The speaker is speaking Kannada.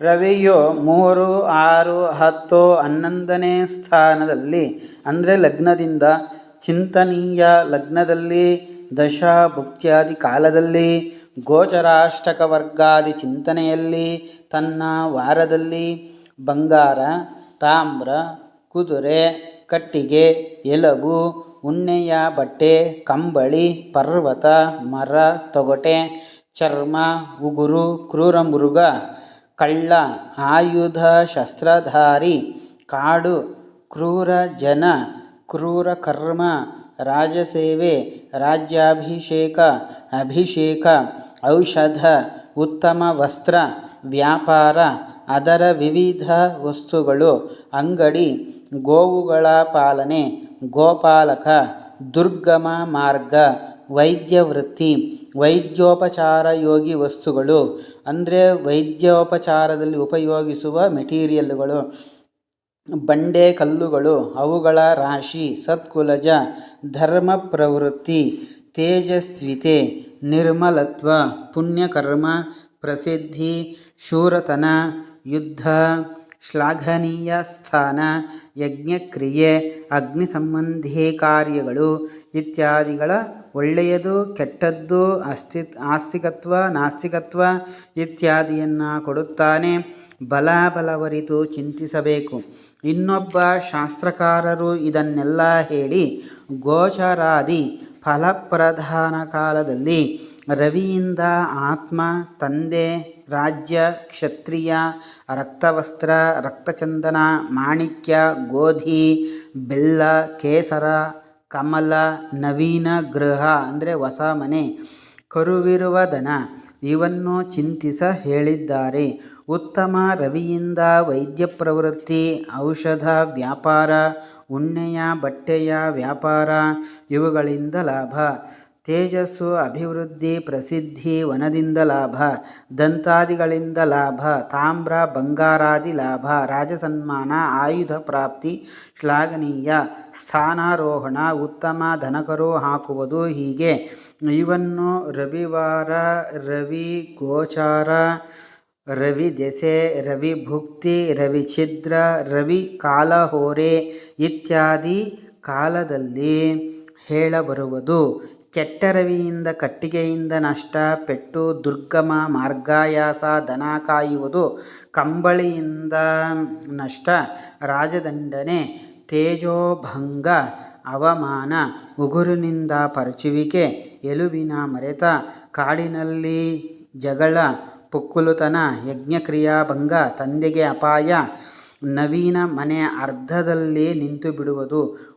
ರವಿಯು ಮೂರು, ಆರು, ಹತ್ತು, ಹನ್ನೊಂದನೇ ಸ್ಥಾನದಲ್ಲಿ, ಅಂದರೆ ಲಗ್ನದಿಂದ ಚಿಂತನೀಯ ಲಗ್ನದಲ್ಲಿ ದಶ ಭುಕ್ತ್ಯಾದಿ ಕಾಲದಲ್ಲಿ, ಗೋಚರಾಷ್ಟಕ ವರ್ಗಾದಿ ಚಿಂತನೆಯಲ್ಲಿ, ತನ್ನ ವಾರದಲ್ಲಿ ಬಂಗಾರ, ತಾಮ್ರ, ಕುದುರೆ, ಕಟ್ಟಿಗೆ, ಎಲುಬು, ಉಣ್ಣೆಯ ಬಟ್ಟೆ, ಕಂಬಳಿ, ಪರ್ವತ, ಮರ, ತೊಗಟೆ, ಚರ್ಮ, ಉಗುರು, ಕ್ರೂರ ಕಳ್ಳ, ಆಯುಧ, ಶಸ್ತ್ರಧಾರಿ, ಕಾಡು, ಕ್ರೂರ ಜನ, ಕ್ರೂರ ಕರ್ಮ, ರಾಜಸೇವೆ, ರಾಜ್ಯಾಭಿಷೇಕ, ಅಭಿಷೇಕ, ಔಷಧ, ಉತ್ತಮ ವಸ್ತ್ರ, ವ್ಯಾಪಾರ, ಅದರ ವಿವಿಧ ವಸ್ತುಗಳು, ಅಂಗಡಿ, ಗೋವುಗಳ ಪಾಲನೆ, ಗೋಪಾಲಕ, ದುರ್ಗಮ ಮಾರ್ಗ ವೈದ್ಯ ವೃತ್ತಿ ವೈದ್ಯೋಪಚಾರ ಯೋಗಿ ವಸ್ತುಗಳು, ಅಂದರೆ ವೈದ್ಯೋಪಚಾರದಲ್ಲಿ ಉಪಯೋಗಿಸುವ ಮೆಟೀರಿಯಲ್ಗಳು, ಬಂಡೆ ಕಲ್ಲುಗಳು, ಅವುಗಳ ರಾಶಿ, ಸತ್ಕುಲಜ, ಧರ್ಮ ಪ್ರವೃತ್ತಿ, ತೇಜಸ್ವಿತೆ, ನಿರ್ಮಲತ್ವ, ಪುಣ್ಯಕರ್ಮ, ಪ್ರಸಿದ್ಧಿ, ಶೂರತನ, ಯುದ್ಧ, ಶ್ಲಾಘನೀಯ ಸ್ಥಾನ, ಯಜ್ಞಕ್ರಿಯೆ ಅಗ್ನಿ ಸಂಬಂಧಿ ಕಾರ್ಯಗಳು ಇತ್ಯಾದಿಗಳ ಒಳ್ಳೆಯದು, ಕೆಟ್ಟದ್ದು, ಅಸ್ತಿ, ಆಸ್ತಿಕತ್ವ, ನಾಸ್ತಿಕತ್ವ ಇತ್ಯಾದಿಯನ್ನು ಕೊಡುತ್ತಾನೆ. ಬಲಾಬಲವರಿತು ಚಿಂತಿಸಬೇಕು. ಇನ್ನೊಬ್ಬ ಶಾಸ್ತ್ರಕಾರರು ಇದನ್ನೆಲ್ಲ ಹೇಳಿ ಗೋಚರಾದಿ ಫಲಪ್ರಧಾನ ಕಾಲದಲ್ಲಿ ರವಿಯಿಂದ ಆತ್ಮ, ತಂದೆ, ರಾಜ್ಯ, ಕ್ಷತ್ರಿಯ, ರಕ್ತವಸ್ತ್ರ, ರಕ್ತಚಂದನ, ಮಾಣಿಕ್ಯ, ಗೋಧಿ, ಬೆಲ್ಲ, ಕೇಸರ ಕಮಲ, ನವೀನ ಗೃಹ ಅಂದರೆ ಹೊಸ ಮನೆ. ಕರುವಿರುವ ದನ, ಇವನ್ನು ಚಿಂತಿಸ ಹೇಳಿದ್ದಾರೆ. ಉತ್ತಮ ರವಿಯಿಂದ ವೈದ್ಯ ಪ್ರವೃತ್ತಿ, ಔಷಧ ವ್ಯಾಪಾರ, ಉಣ್ಣೆಯ ಬಟ್ಟೆಯ ವ್ಯಾಪಾರ, ಇವುಗಳಿಂದ ಲಾಭ. ತೇಜಸ್ಸು, ಅಭಿವೃದ್ಧಿ, ಪ್ರಸಿದ್ಧಿ, ವನದಿಂದ ಲಾಭ, ದಂತಾದಿಗಳಿಂದ ಲಾಭ, ತಾಮ್ರ, ಬಂಗಾರಾದಿ ಲಾಭ, ರಾಜಸನ್ಮಾನ, ಆಯುಧ ಪ್ರಾಪ್ತಿ, ಶ್ಲಾಘನೀಯ, ಸ್ಥಾನಾರೋಹಣ, ಉತ್ತಮ ಧನಕರು ಹಾಕುವುದು ಹೀಗೆ. ಇವನ್ನು ರವಿವಾರ, ರವಿ ಗೋಚಾರ, ರವಿ ದೆಸೆ, ರವಿ ಭುಕ್ತಿ, ರವಿ ಛಿದ್ರ, ರವಿ ಕಾಲಹೋರೆ ಇತ್ಯಾದಿ ಕಾಲದಲ್ಲಿ ಹೇಳಬರುವುದು. ಕೆಟ್ಟ ರವಿಯಿಂದ ಕಟ್ಟಿಗೆಯಿಂದ ನಷ್ಟ, ಪೆಟ್ಟು, ದುರ್ಗಮ, ಮಾರ್ಗಾಯಾಸ, ದನ ಕಾಯುವುದು ಕಂಬಳಿಯಿಂದ ನಷ್ಟ, ರಾಜದಂಡನೆ, ತೇಜೋಭಂಗ, ಅವಮಾನ, ಉಗುರಿನಿಂದ ಪರಚುವಿಕೆ, ಎಲುಬಿನ ಮರೆತ, ಕಾಡಿನಲ್ಲಿ ಜಗಳ, ಪುಕ್ಕುಲುತನ ಯಜ್ಞಕ್ರಿಯಾಭಂಗ ತಂದೆಗೆ ಅಪಾಯ, ನವೀನ ಮನೆ ಅರ್ಧದಲ್ಲಿ ನಿಂತು ಬಿಡುವುದು